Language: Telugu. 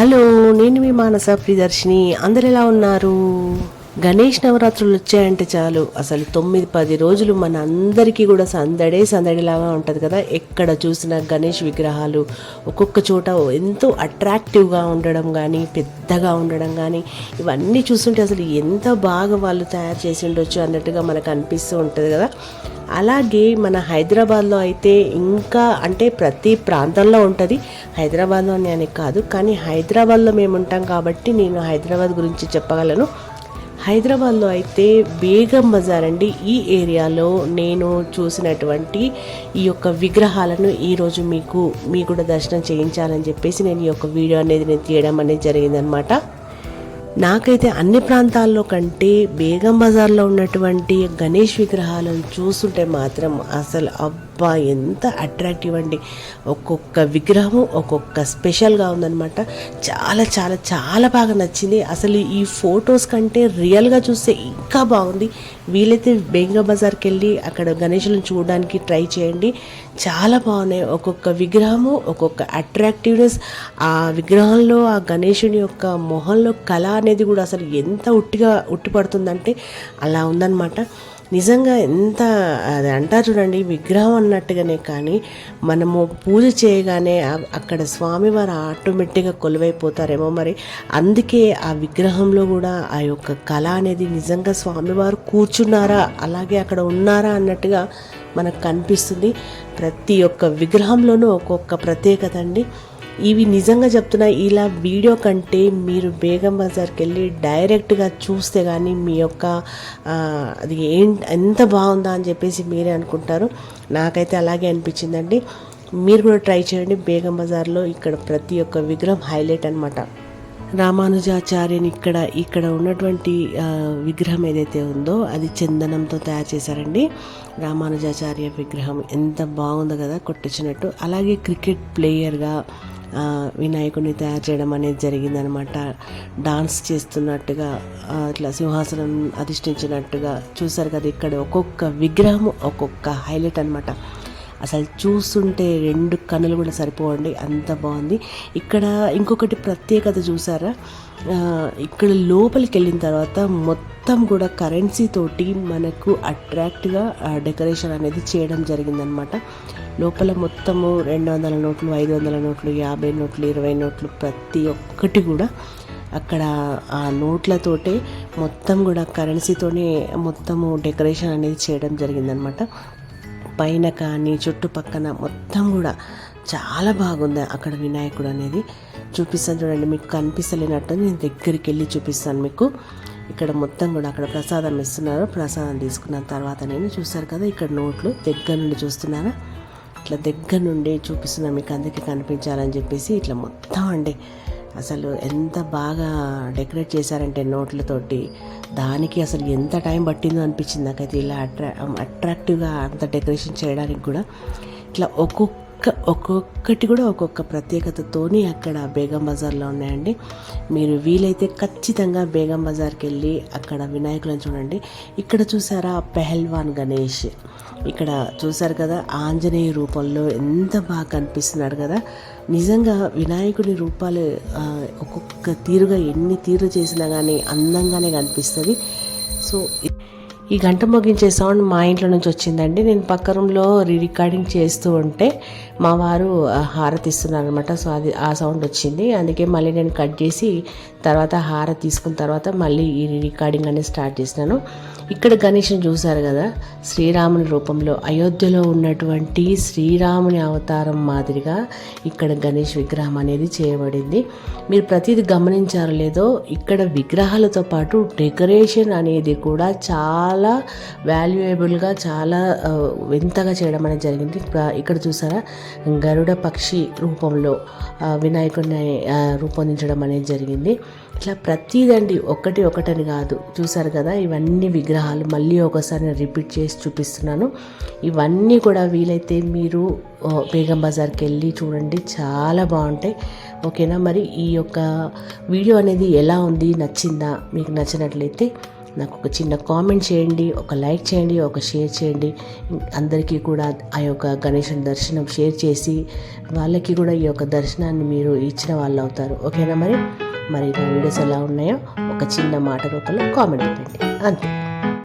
హలో నేను మీ మానస ప్రియదర్శిని. అందరు ఎలా ఉన్నారు? గణేష్ నవరాత్రులు వచ్చాయంటే చాలు. అసలు తొమ్మిది పది రోజులు మన అందరికీ కూడా సందడే సందడిలాగా ఉంటుంది కదా. ఎక్కడ చూసినా గణేష్ విగ్రహాలు ఒక్కొక్క చోట ఎంతో అట్రాక్టివ్గా ఉండడం కానీ పెద్దగా ఉండడం కానీ ఇవన్నీ చూస్తుంటే అసలు ఎంత బాగా వాళ్ళు తయారు చేసి ఉండొచ్చు అన్నట్టుగా మనకు అనిపిస్తూ ఉంటుంది కదా. అలాగే మన హైదరాబాద్లో అయితే ఇంకా అంటే ప్రతి ప్రాంతంలో ఉంటుంది. హైదరాబాద్లో అని అని కాదు. కానీ హైదరాబాద్లో మేము ఉంటాం కాబట్టి నేను హైదరాబాద్ గురించి చెప్పగలను. హైదరాబాద్లో అయితే బేగం బజార్ అండి. ఈ ఏరియాలో నేను చూసినటువంటి ఈ యొక్క విగ్రహాలను ఈరోజు మీకు మీ కూడా దర్శనం చేయించాలని చెప్పేసి నేను ఈ యొక్క వీడియో అనేది నేను తీయడం అనేది జరిగిందనమాట నాకైతే అన్ని ప్రాంతాల్లో కంటే బేగం బజార్లో ఉన్నటువంటి గణేష్ విగ్రహాలను చూస్తుంటే మాత్రం అసలు ఎంత అట్రాక్టివ్ అండి. ఒక్కొక్క విగ్రహము ఒక్కొక్క స్పెషల్గా ఉందనమాట చాలా చాలా చాలా బాగా నచ్చింది. అసలు ఈ ఫొటోస్ కంటే రియల్గా చూస్తే ఇంకా బాగుంది. వీలైతే బెంగా బజార్కి వెళ్ళి అక్కడ గణేషులను చూడడానికి ట్రై చేయండి. చాలా బాగున్నాయి. ఒక్కొక్క విగ్రహము ఒక్కొక్క అట్రాక్టివ్నెస్ ఆ విగ్రహంలో ఆ గణేషుని యొక్క మొహంలో కళ అనేది కూడా అసలు ఎంత ఉట్టిగా ఉట్టిపడుతుందంటే అలా ఉందన్నమాట. నిజంగా ఎంత అది అంటారు చూడండి విగ్రహం అన్నట్టుగానే కానీ మనము పూజ చేయగానే అక్కడ స్వామివారు ఆటోమేటిక్గా కొలువైపోతారేమో మరి. అందుకే ఆ విగ్రహంలో కూడా ఆ యొక్క కళ అనేది నిజంగా స్వామివారు కూర్చున్నారా అలాగే అక్కడ ఉన్నారా అన్నట్టుగా మనకు కనిపిస్తుంది. ప్రతి ఒక్క విగ్రహంలోనూ ఒక్కొక్క ప్రత్యేకత అండి. ఇవి నిజంగా చెప్తున్నా ఇలా వీడియో కంటే మీరు బేగం బజార్కి వెళ్ళి డైరెక్ట్గా చూస్తే కానీ మీ యొక్క అది ఏంటి ఎంత బాగుందా అని చెప్పేసి మీరే అనుకుంటారు. నాకైతే అలాగే అనిపించిందండి. మీరు కూడా ట్రై చేయండి. బేగం బజార్లో ఇక్కడ ప్రతి ఒక్క విగ్రహం హైలైట్ అనమాట రామానుజాచార్యుని ఇక్కడ ఇక్కడ ఉన్నటువంటి విగ్రహం ఏదైతే ఉందో అది చందనంతో తయారు చేశారండి. రామానుజాచార్య విగ్రహం ఎంత బాగుందో కదా కొట్టించినట్టు. అలాగే క్రికెట్ ప్లేయర్గా వినాయకుడిని తయారు చేయడం అనేది జరిగిందనమాట డాన్స్ చేస్తున్నట్టుగా ఇట్లా సింహాసనం అధిష్ఠించినట్టుగా చూసారు కదా ఇక్కడ. ఒక్కొక్క విగ్రహం ఒక్కొక్క హైలైట్ అనమాట అసలు చూస్తుంటే రెండు కన్నులు కూడా సరిపోవండి. అంత బాగుంది. ఇక్కడ ఇంకొకటి ప్రత్యేకత చూసారా? ఇక్కడ లోపలికి వెళ్ళిన తర్వాత మొత్తం కూడా కరెన్సీ తోటి మనకు అట్రాక్ట్గా డెకరేషన్ అనేది చేయడం జరిగిందనమాట లోపల మొత్తము రెండు వందల నోట్లు ఐదు వందల నోట్లు యాభై నోట్లు ఇరవై నోట్లు ప్రతి ఒక్కటి కూడా అక్కడ ఆ నోట్లతోటే మొత్తం కూడా కరెన్సీతోనే మొత్తము డెకరేషన్ అనేది చేయడం జరిగిందనమాట. పైన కానీ చుట్టుపక్కన మొత్తం కూడా చాలా బాగుంది అక్కడ వినాయకుడు అనేది. చూపిస్తాను చూడండి మీకు కనిపిస్తలేనట్టు నేను దగ్గరికి వెళ్ళి చూపిస్తాను మీకు. ఇక్కడ మొత్తం కూడా అక్కడ ప్రసాదం ఇస్తున్నారు. ప్రసాదం తీసుకున్న తర్వాత నేను చూశారు కదా ఇక్కడ నోట్లు దగ్గర నుండి చూస్తున్నారా? ఇట్లా దగ్గర నుండి చూపిస్తున్నా మీకు అందరికీ కనిపించాలని చెప్పేసి ఇట్లా మొత్తం అండి. అసలు ఎంత బాగా డెకరేట్ చేశారంటే నోట్లతోటి. దానికి అసలు ఎంత టైం పట్టిందో అనిపించింది నాకైతే ఇలా అట్రా అట్రాక్టివ్గా అంత డెకరేషన్ చేయడానికి కూడా. ఇట్లా ఒక్కొక్క ఒక్కొక్కటి కూడా ఒక్కొక్క ప్రత్యేకతతోని అక్కడ బేగం బజార్లో ఉన్నాయండి. మీరు వీలైతే ఖచ్చితంగా బేగం బజార్కి వెళ్ళి అక్కడ వినాయకులను చూడండి. ఇక్కడ చూసారా పెహల్వాన్ గణేష్. ఇక్కడ చూసారు కదా ఆంజనేయ రూపంలో ఎంత బాగా కనిపిస్తున్నాడు కదా. నిజంగా వినాయకుడి రూపాలు ఒక్కొక్క తీరుగా ఎన్ని తీరు చేసినా కానీ అందంగానే కనిపిస్తుంది. సో ఈ గంట మోగించే సౌండ్ మా ఇంట్లో నుంచి వచ్చిందండి. నేను పక్క రూమ్లో రీ రికార్డింగ్ చేస్తూ ఉంటే మా వారు హారతిస్తున్నారనమాట అనమాట సో అది ఆ సౌండ్ వచ్చింది. అందుకే మళ్ళీ నేను కట్ చేసి తర్వాత హార తీసుకున్న తర్వాత మళ్ళీ ఈ రికార్డింగ్ అనేది స్టార్ట్ చేసినాను. ఇక్కడ గణేష్ని చూశారు కదా శ్రీరాముని రూపంలో. అయోధ్యలో ఉన్నటువంటి శ్రీరాముని అవతారం మాదిరిగా ఇక్కడ గణేష్ విగ్రహం అనేది చేయబడింది. మీరు ప్రతిదీ గమనించారో లేదో ఇక్కడ విగ్రహాలతో పాటు డెకరేషన్ అనేది కూడా చాలా చాలా వాల్యుయబుల్గా చాలా వింతగా చేయడం అనేది జరిగింది. ఇక్కడ చూసారా? గరుడ పక్షి రూపంలో వినాయకుడిని రూపొందించడం అనేది జరిగింది. ఇట్లా ప్రతిదండి ఒకటి ఒకటని కాదు. చూసారు కదా? ఇవన్నీ విగ్రహాలు మళ్ళీ ఒకసారి నేను రిపీట్ చేసి చూపిస్తున్నాను. ఇవన్నీ కూడా వీలైతే మీరు బేగం బజార్కి వెళ్ళి చూడండి. చాలా బాగుంటాయి. ఓకేనా? మరి ఈ యొక్క వీడియో అనేది ఎలా ఉంది? నచ్చిందా? మీకు నచ్చినట్లయితే నాకు ఒక చిన్న కామెంట్ చేయండి ఒక లైక్ చేయండి ఒక షేర్ చేయండి. అందరికీ కూడా ఆ యొక్క గణేషుని దర్శనం షేర్ చేసి వాళ్ళకి కూడా ఈ యొక్క దర్శనాన్ని మీరు ఇచ్చిన వాళ్ళు అవుతారు. ఓకేనా మరి? మరి నా వీడియోస్ ఎలా ఉన్నాయో ఒక చిన్న మాట రూపంలో కామెంట్ పెట్టండి. అంతే.